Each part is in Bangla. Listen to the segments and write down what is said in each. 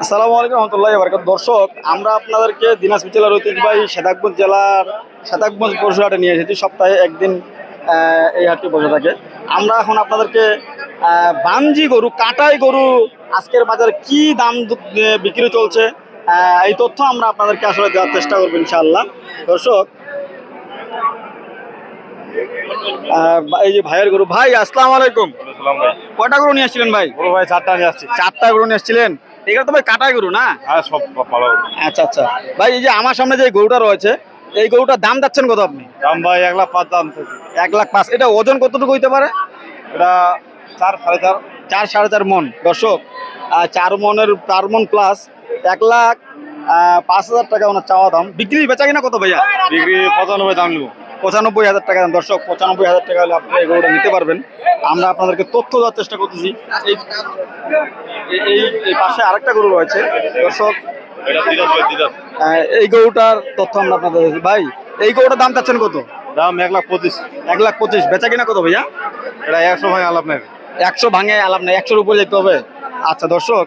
আসসালামু আলাইকুম রহমতুল্লাহ বারকাত দর্শক, আমরা আপনাদেরকে দিনাজপুর জেলার ঐতিহ্যবাহী সেদাকগঞ্জ জেলার সেদাকগঞ্জ পরশু হাটে নিয়ে এসেছি। সপ্তাহে একদিন এই হাটটি বসে থাকে। আমরা এখন আপনাদেরকে বাঞ্জি গরু, কাটাই গরু আজকের বাজারে কি দাম বিক্রি চলছে এই তথ্য আমরা আপনাদেরকে আসলে দেওয়ার চেষ্টা করব ইনশাআল্লাহ। দর্শক এই যে ভাইয়ের গরু। ভাই আসসালামু আলাইকুম। কয়টা গরু নিয়ে আসছিলেন ভাই? বড় ভাই চারটা নিয়ে আসছি। চারটা গরু নিয়ে আসছিলেন? এগুলো তো ভাই কাটাই গরু না? হ্যাঁ সব ভালো আচ্ছা আচ্ছা। ভাই এই যে আমার সামনে যে গরুটা রয়েছে এই গরুটার দাম যাচ্ছেন কত আপনি? দাম ভাই এক লাখ পাঁচ দাম এক লাখ পাঁচ। এটা ওজন কতটুকু হইতে পারে? এটা চার সাড়ে চার। চার সাড়ে চার মন। দর্শক আহ, চার মনের চার মন প্লাস এক লাখ পাঁচ হাজার টাকা ওনার চাওয়া দাম। বিক্রি বেচা কিনা কত ভাইয়া? বিক্রি পঁচানব্বই দাম নেব। পঁচানব্বই হাজার টাকা দাম দর্শক পঁচানব্বই হাজার টাকা হলে আপনি এই গরুটা নিতে পারবেন। আমরা আপনাদেরকে তথ্য দেওয়ার চেষ্টা করতেছি। এই এই- পাশে আরেকটা গরু রয়েছে। দর্শক এই গরুটার তথ্য আমরা আপনাদের ভাই এই গরুটার দাম চাচ্ছেন কত? দাম এক লাখ পঁচিশ। এক লাখ পঁচিশ। বেচা কিনা কত ভাইয়া? এটা একশো ভাই আলাপ নেবে একশো ভাঙে আলাপ নেই। একশোর উপরে যেতে হবে। আচ্ছা দর্শক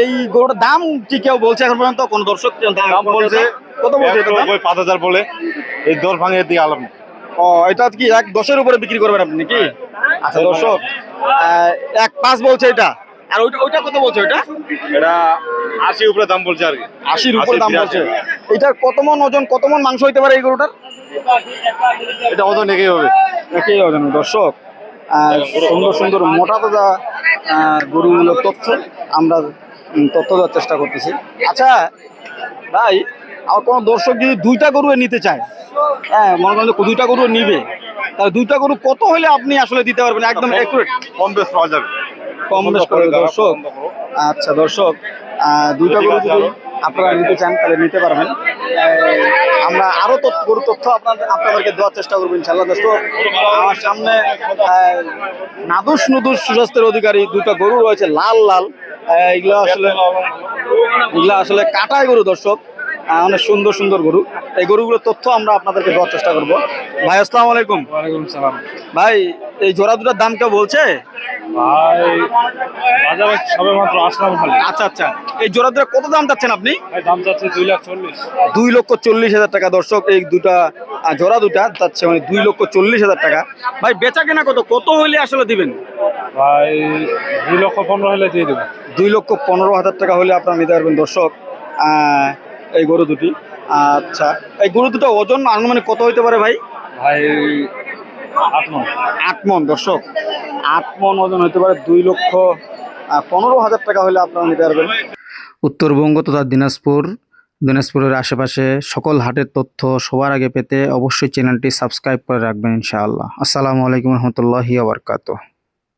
এই গরুটার দাম কি কেউ বলছে এখন পর্যন্ত? কোন দর্শক দাম বলছে? কত বলছে পাঁচ হাজার বলে। এই দশ ভাঙে দিয়ে নেই ও এটা কি এক দশের উপরে বিক্রি করবেন আপনি নাকি? আচ্ছা দর্শক এক পাঁচ বলছে এটা। আর ওইটা ওইটা কত বলছে ওইটা? এটা আশি উপরে দাম বলছে আর কি। আশির উপরে দাম বিরাশি। বলছে। এটার কত মন ওজন কত মন মাংস হইতে পারে এই গরুটার? এটা ওজন একই হবে। একই ওজন দর্শক আহ, সুন্দর সুন্দর মোটা তাজা আহ, গরুগুলোর তথ্য আমরা তথ্য দেওয়ার চেষ্টা করতেছি। আচ্ছা ভাই আর কোনো দর্শক যদি দুইটা গরু নিতে চায় হ্যাঁ মনে করেন দুইটা গরু নিবে তাহলে দুইটা গরু কত হলে আপনি আসলে দিতে পারবেন? একদম অ্যাকুরেট কম বেশ পাওয়া যাবে। কম বেশ করে দর্শক। আচ্ছা দর্শক দুইটা গরু যদি আপনারা নিতে চান তাহলে নিতে পারবেন। আমরা আরও তথ্য গরু তথ্য আপনাদের আপনাদেরকে দেওয়ার চেষ্টা করব ইনশাল্লাহ দর্শক আমার সামনে নাদুস নুদুস সুস্বাস্থ্যের অধিকারী দুটো গরু রয়েছে লাল লাল। এগুলো আসলে এগুলো আসলে কাটায় গরু দর্শক। অনেক সুন্দর সুন্দর গরু। এই গরুগুলোর তথ্য আমরা আপনাদেরকে দেওয়ার চেষ্টা করব। ভাই আসসালামু আলাইকুম। সালাম। ভাই এই জোড়া দুটার দাম কেউ বলছে? ভাই বাজারে আসলাম আচ্ছা আচ্ছা। এই জোড়া দুটা কত দাম চাচ্ছেন আপনি? দাম দুই লাখ চল্লিশ। দুই লক্ষ চল্লিশ হাজার টাকা দর্শক। এই দুটা জোড়া মানে দুই লক্ষ চল্লিশ হাজার টাকা। ভাই বেচা কেনা কত? কত হইলে আসলে দিবেন? ভাই দুই লক্ষ পনেরো হলে দিয়ে দেবো। দুই লক্ষ পনেরো হাজার টাকা হলে আপনারা নিতে পারবেন দর্শক। এই গরু দুটি। আচ্ছা এই গরু দুটো ওজন আনুমানিক কত হইতে পারে ভাই? ভাই আট মন। দর্শক। আট মন ওজন হইতে পারে দুই লক্ষ পনেরো হাজার টাকা হলে আপনারা নিতে পারবেন। উত্তরবঙ্গ তথা দিনাজপুর দিনাজপুরের আশেপাশে সকল হাটের তথ্য সবার আগে পেতে অবশ্যই চ্যানেলটি সাবস্ক্রাইব করে রাখবেন ইনশাআল্লাহ। আসসালামু আলাইকুম রহমতুল্লাহি আবরকাত